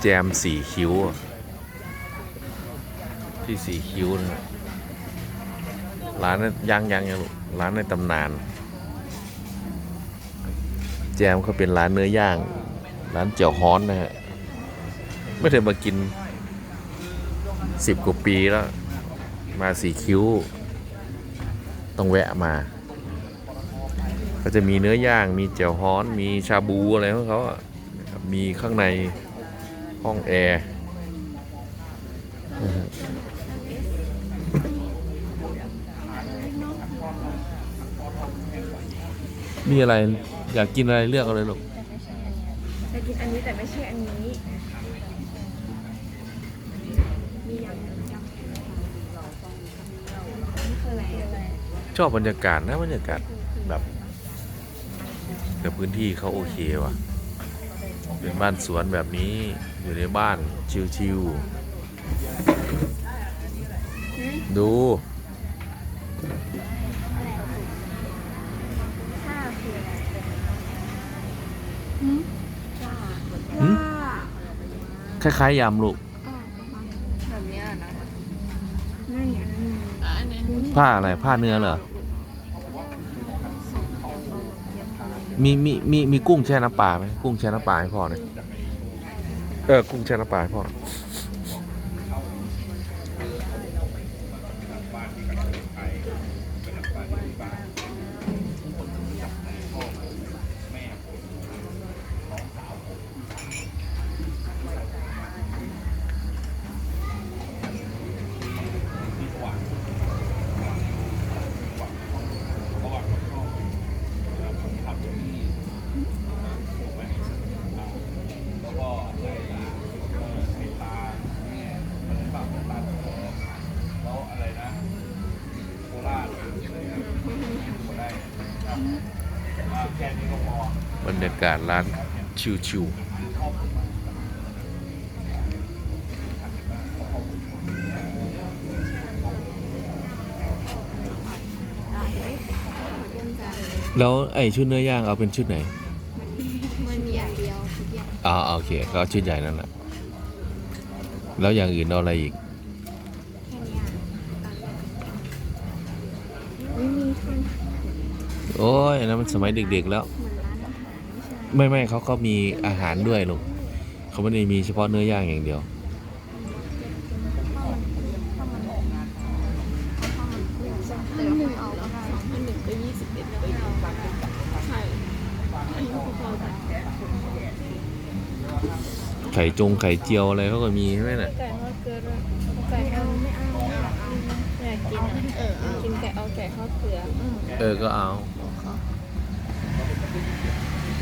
แจมสีคิ้ว ที่สีคิ้วนะร้านนั้นยังยังยังร้านในตำนาน แจมเขาเป็นร้านเนื้อย่าง ร้านเจียวฮ้อนนะฮะไม่เคยมากินสิบกว่าปีแล้ว มาสีคิ้ว ต้องแวะมา ก็จะมีเนื้อย่าง มีเจียวฮ้อน มีชาบูอะไรของเขาอะนะมีข้างใน ห้องแอร์นะฮะมีอะไรอยากกินอะไรเลือกเอาเลยลูกจะกินอันนี้แต่ไม่ใช่อันนี้ มียำยำนี่คืออะไรอะไรชอบบรรยากาศนะบรรยากาศแบบกับพื้นที่เขาโอเคว่ะ เป็นบ้านสวนแบบนี้อยู่ในบ้านชิวๆดูข้าวคืออะไรหืมว่าคล้ายๆยำลูกแบบเนี้ยนะนั่นไงอันนี้ผ้าอะไรผ้าเนื้อเหรอ มีมีมีมีกุ้งแช่น้ำปลาไหมกุ้งแช่น้ำปลาให้พ่อหน่อยเออกุ้งแช่น้ำปลาให้พ่อ รรยากาศร้านชิวๆแล้วไอ้ชุดเนื้อย่างเอาเป็นชุดไหน มันมีอันเดียวทุกอย่างอ่าโอเคก็เอาชุดใหญ่นั่นแหละแล้วอย่างอื่นเอาอะไรอีกแค่เนี้ยไม่มีคนโอ้ยอันนั้นมันสมัยเด็กๆแล้วเหมื ไม่ใช่ไม่ไม่เขาก็มีอาหารด้วยลูกเขาไม่ได้มีเฉพาะเนื้อย่างอย่างเดียวแต่ว่าไม่เอาแล้วสองพันหนึ่งก็ยี่สิบเอ็ดแล้วไม่เอาใช่อันนี้คือเราแต่ไก่ไข่จงไข่เจียวอะไรเขาก็มีใช่ไหมน่ะทอดเกลือด้วยไก่เอาไม่เอาไม่เอาอยากกินอะเออกินไก่เอาไก่ทอดเกลืออืมเออก็เอา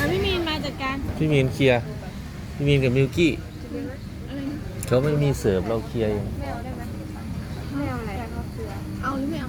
อะพี่มีนมาจัดการพี่มีนเคลียร์พี่มีนกับมิวกี้อะไรนะเขาไม่มีเสิร์ฟเราเคลียร์เองไม่เอาได้ไหมไม่เอาอะไรไก่ทอดเกลือเอาหรือไม่เอา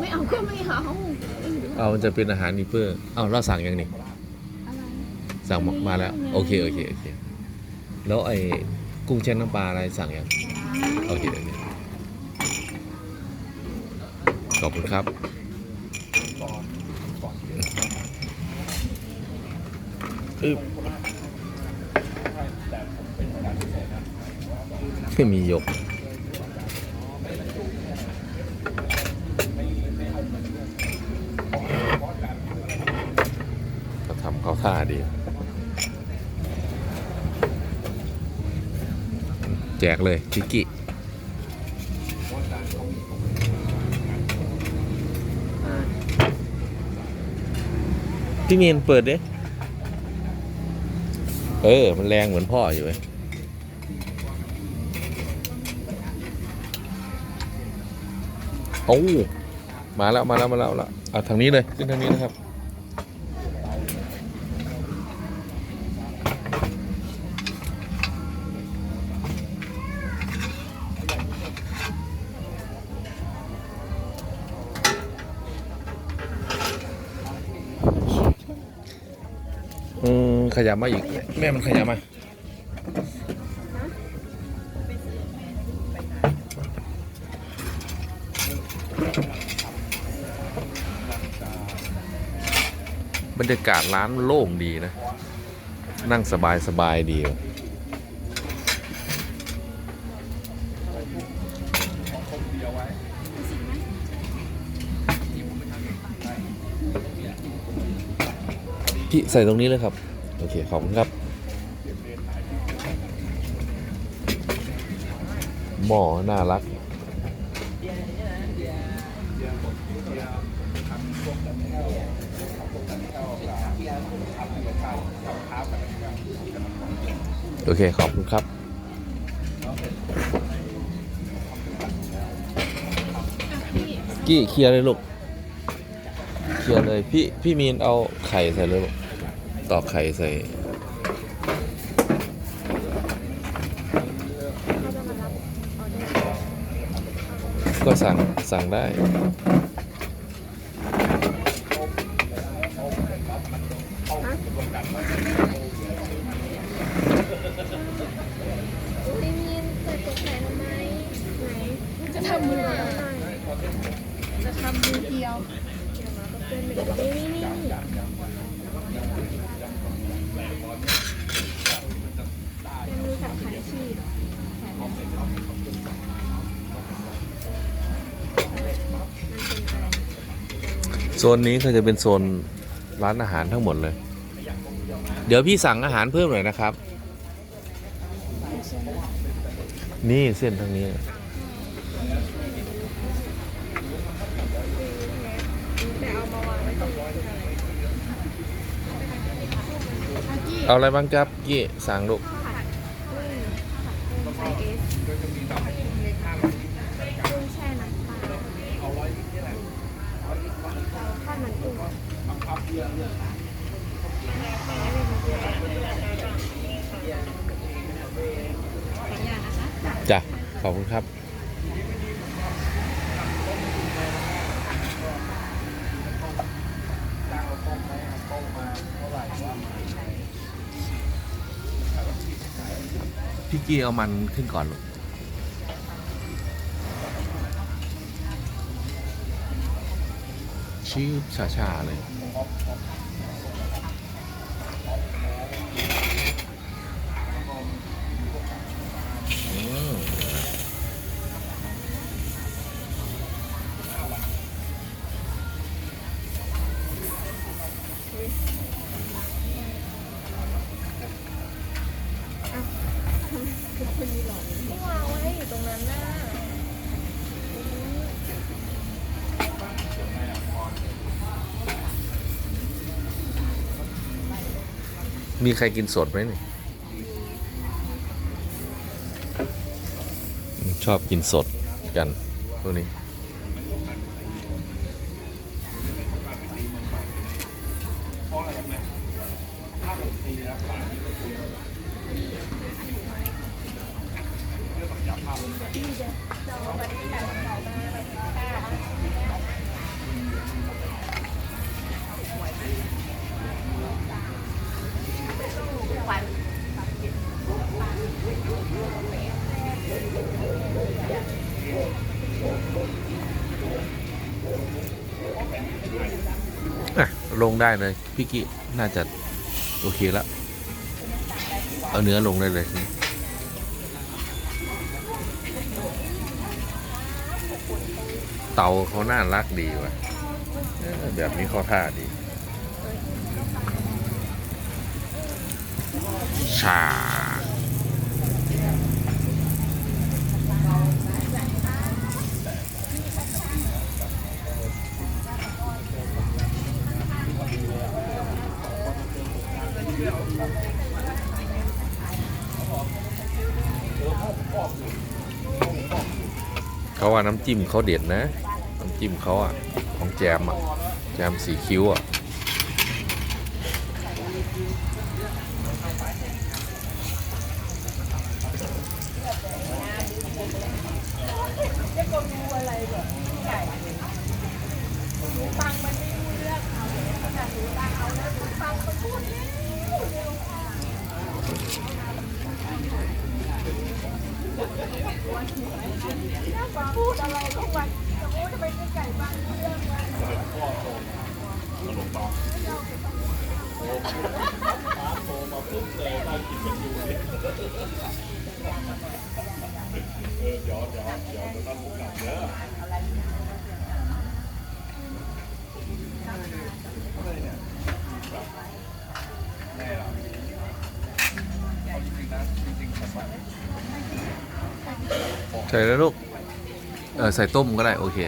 ไม่เอาก็ไม่เอาเออเอามันจะเป็นอาหารนิเปอร์เอาเราสั่งยังนี่อะไรสั่งมามาแล้ว โอเคโอเคโอเคแล้วไอ้กุ้งแช่น้ำปลาอะไรสั่งยังโอเคโอเคขอบคุณครับ อึบไม่มีหยก ก็ทำเขาท่าดี แจกเลยชิกกี้พี่มีนเปิดดิ เออ มันแรงเหมือนพ่ออยู่เว้ยโอ้มาแล้วมาแล้วมาแล้วมาแล้วเอาทางนี้เลยขึ้นทางนี้นะครับ ขยับมาอีก แม่มันขยับมาบรรยากาศร้านโล่งดีนะ นั่งสบายสบายดีพี่ใส่ตรงนี้เลยครับ โอเค ขอบคุณครับ หม้อน่ารักโอเค ขอบคุณครับ กี้เคลียร์เลยลูก เคลียร์เลย พี่ พี่มีนเอาไข่ใส่เลยลูก ตอกไข่ใส่ก็สั่งสั่งได้ ซนนี้ก็จะเป็นโซนร้านอาหารทั้งหมดเลย เดี๋ยวพี่สั่งอาหารเพิ่มหน่อยนะครับ นี่เส้นทางนี้ เอาอะไรบ้างครับกี้สั่งลูกงข้าวผัดกุ้งไซส์เอสกุ้งแช่น้ำปลาข้าวมันกุ้ง จ้ะ ขอบคุณครับ พี่กี้เอามันขึ้นก่อนลูกชื่อชาๆเลย ครับ มีใครกินสดไหมเนี่ยชอบกินสดกันพวกนี้ งได้เลยพี่กิน่าจะโอเคแล้วเอาเนื้อลงได้เลยเตาเขาน่ารักดีว่ะแบบนี้เขาท่าดี ชา เขาว่าน้ำจิ้มเขาเด็ดนะ น้ำจิ้มเขาอะ ของแจมอะ แจมสีคิ้วอะ ปอโอ้ป้าโผล่มาปุ๊บเลยมากินกันอยู่เลยเออเดี๋ยวเยวเดี๋ยวจะต้อผมกลับเด้อะใส่แล้วลูก เออใส่ต้มก็ได้ โอเค